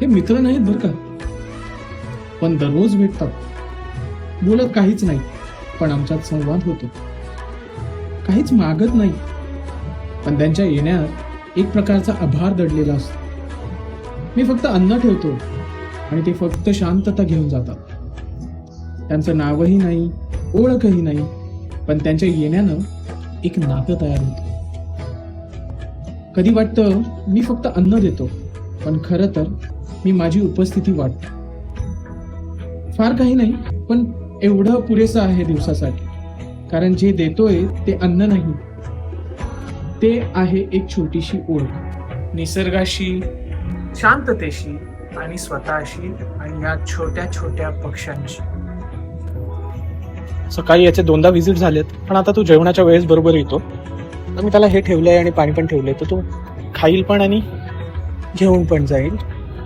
हे मित्र नाहीत बरं का? पण दररोज भेटतात. बोलत काहीच नाही पण आमच्यात संवाद होतो. काहीच मागत नाही. पण त्यांच्या येण्यात एक प्रकारचा आभार दडलेला असतो. मी फक्त अन्न ठेवतो आणि ते फक्त शांतता घेऊन जातात. त्यांचं नावही नाही ओळखही नाही पण त्यांच्या येण्यानं एक नातं तयार होतं. कधी वाटतं मी फक्त अन्न देतो? पण खरं तर मी माझी उपस्थिती वाटतो. फार काही नाही पण एवढं पुरेसं आहे दिवसासाठी. कारण जे देतोय ते अन्न नाही. ते आहे एक छोटीशी ओळख निसर्गाशी शांततेशी आणि स्वतःशी आणि या छोट्या छोट्या पक्ष्यांशी. सकाळी याचे दोनदा व्हिजिट झालेत पण आता तू जेवणाच्या वेळेस बरोबर येतो. तर मी त्याला हे ठेवलंय आणि पाणी पण ठेवलंय. तर तो खाईल पण आणि घेऊन पण जाईल